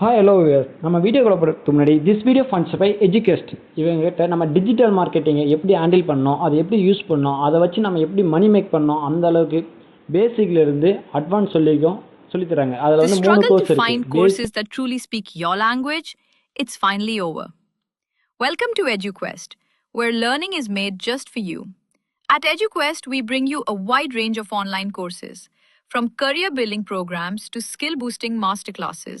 Hi hello wears நம்ம வீடியோக்குள்ள போகிறதுக்கு முன்னாடி this video funds by educast இவங்ககிட்ட நம்ம டிஜிட்டல் மார்க்கெட்டிங்கை எப்படி ஹேண்டில் பண்ணோம் அதை எப்படி யூஸ் பண்ணோம் அதை வச்சு நம்ம எப்படி மணி மேக் பண்ணோம் அந்த அளவுக்கு பேசிக்ல இருந்து அட்வான்ஸ் சொல்லிக்கும் சொல்லித் தராங்க அதில் The வந்து மூணு struggle கோர்ஸ் to find இருக்கு courses that truly speak your language, it's finally over. Welcome to EduQuest, where learning is made just for you. At EduQuest, we bring you a wide range of online courses, from career building programs to skill boosting masterclasses,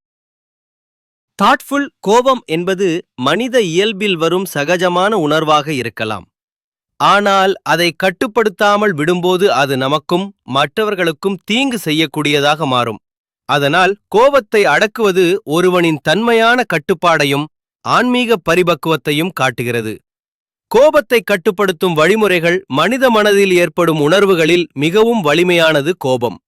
Thoughtful கோபம் என்பது மனித இயல்பில் வரும் சகஜமான உணர்வாக இருக்கலாம். ஆனால் அதை கட்டுப்படுத்தாமல் விடும்போது அது நமக்கும் மற்றவர்களுக்கும் தீங்கு செய்யக்கூடியதாக மாறும். அதனால் கோபத்தை அடக்குவது ஒருவனின் தன்மையான கட்டுப்பாடையும் ஆன்மீக பரிபக்குவத்தையும் காட்டுகிறது. கோபத்தை கட்டுப்படுத்தும் வழிமுறைகள் மனித மனதில் ஏற்படும் உணர்வுகளில் மிகவும் வலிமையானது கோபம்.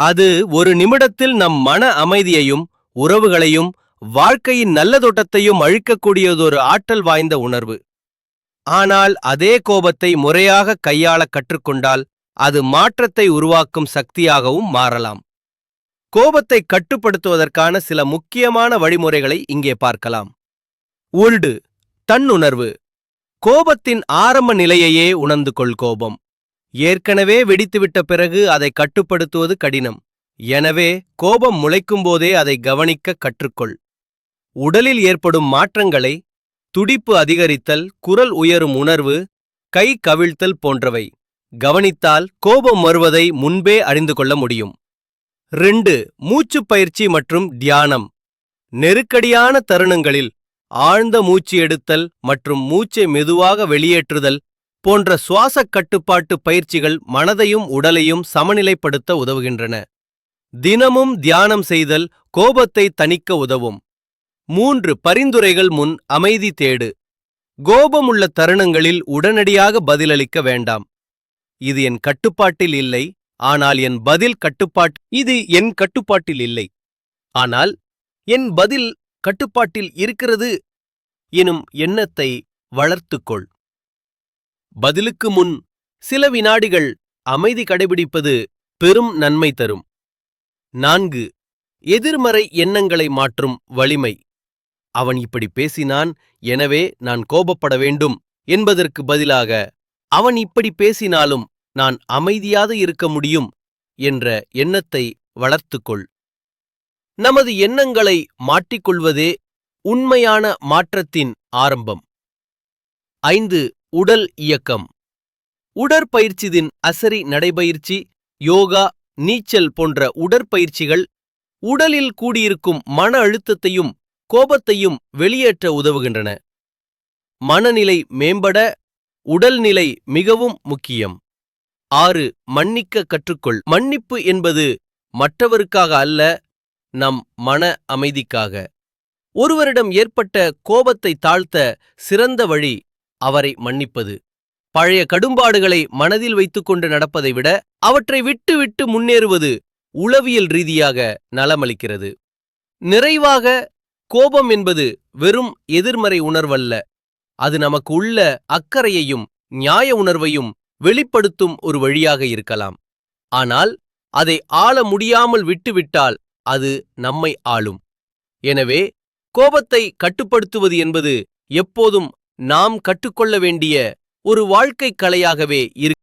அது ஒரு நிமிடத்தில் நம் மன அமைதியையும் உறவுகளையும் வாழ்க்கையின் நல்ல தோட்டத்தையும் அழிக்கக்கூடியதொரு ஆற்றல் வாய்ந்த உணர்வு. ஆனால் அதே கோபத்தை முறையாக கையாள கற்றுக்கொண்டால் அது மாற்றத்தை உருவாக்கும் சக்தியாகவும் மாறலாம். கோபத்தை கட்டுப்படுத்துவதற்கான சில முக்கியமான வழிமுறைகளை இங்கே பார்க்கலாம். உள்டு தன்னுணர்வு. கோபத்தின் ஆரம்ப நிலையையே உணர்ந்து கொள் கோபம். ஏற்கனவே வெடித்துவிட்ட பிறகு அதை கட்டுப்படுத்துவது கடினம். எனவே கோபம் முளைக்கும்போதே அதை கவனிக்க கற்றுக்கொள். உடலில் ஏற்படும் மாற்றங்களை துடிப்பு அதிகரித்தல் குரல் உயரும் உணர்வு கை கவிழ்த்தல் போன்றவை. கவனித்தால் கோபம் வருவதை முன்பே அறிந்து கொள்ள முடியும். ரெண்டு மூச்சுப் பயிற்சி மற்றும் தியானம். நெருக்கடியான தருணங்களில் ஆழ்ந்த மூச்சு எடுத்தல் மற்றும் மூச்சை மெதுவாக வெளியேற்றுதல் போன்ற சுவாசக் கட்டுப்பாட்டு பயிற்சிகள் மனதையும் உடலையும் சமநிலைப்படுத்த உதவுகின்றன. தினமும் தியானம் செய்தல் கோபத்தை தணிக்க உதவும். மூன்று பரிந்துரைகள் முன் அமைதி தேடு. கோபமுள்ள தருணங்களில் உடனடியாக பதிலளிக்க வேண்டாம். இது என் கட்டுப்பாட்டில் இல்லை ஆனால் என் பதில் கட்டுப்பாட் இது என் கட்டுப்பாட்டில் இல்லை. ஆனால் என் பதில் கட்டுப்பாட்டில் இருக்கிறது எனும் எண்ணத்தை வளர்த்துக்கொள். பதிலுக்கு முன் சில வினாடிகள் அமைதி கடைபிடிப்பது பெரும் நன்மை தரும். நான்கு எதிர்மறை எண்ணங்களை மாற்றும் வலிமை. அவன் இப்படி பேசினான் எனவே நான் கோபப்பட வேண்டும் என்பதற்கு பதிலாக அவன் இப்படி பேசினாலும் நான் அமைதியாக இருக்க முடியும் என்ற எண்ணத்தை வளர்த்துக்கொள். நமது எண்ணங்களை மாட்டிக்கொள்வதே உண்மையான மாற்றத்தின் ஆரம்பம். ஐந்து உடல் இயக்கம். உடற்பயிற்சிதின் அசரி நடைபயிற்சி யோகா நீச்சல் போன்ற உடற்பயிற்சிகள் உடலில் கூடியிருக்கும் மன அழுத்தத்தையும் கோபத்தையும் வெளியேற்ற உதவுகின்றன. மனநிலை மேம்பட உடல்நிலை மிகவும் முக்கியம். ஆறு மன்னிக்க கற்றுக்கொள். மன்னிப்பு என்பது மற்றவருக்காக அல்ல நம் மன அமைதிக்காக. ஒருவரிடம் ஏற்பட்ட கோபத்தை தாழ்த்த சிறந்த வழி அவரை மன்னிப்பது. பழைய கடும்பாடுகளை மனதில் வைத்துக்கொண்டு நடப்பதை விட அவற்றை விட்டு விட்டு முன்னேறுவது உளவியல் ரீதியாக நலமளிக்கிறது. நிறைவாக கோபம் என்பது வெறும் எதிர்மறை உணர்வல்ல. அது நமக்கு உள்ள அக்கறையையும் நியாய உணர்வையும் வெளிப்படுத்தும் ஒரு வழியாக இருக்கலாம். ஆனால் அதை ஆள முடியாமல் விட்டுவிட்டால் அது நம்மை ஆளும். எனவே கோபத்தை கட்டுப்படுத்துவது என்பது எப்போதும் நாம் கற்றுக்கொள்ள வேண்டிய ஒரு வாழ்க்கைக் கலையாகவே இரு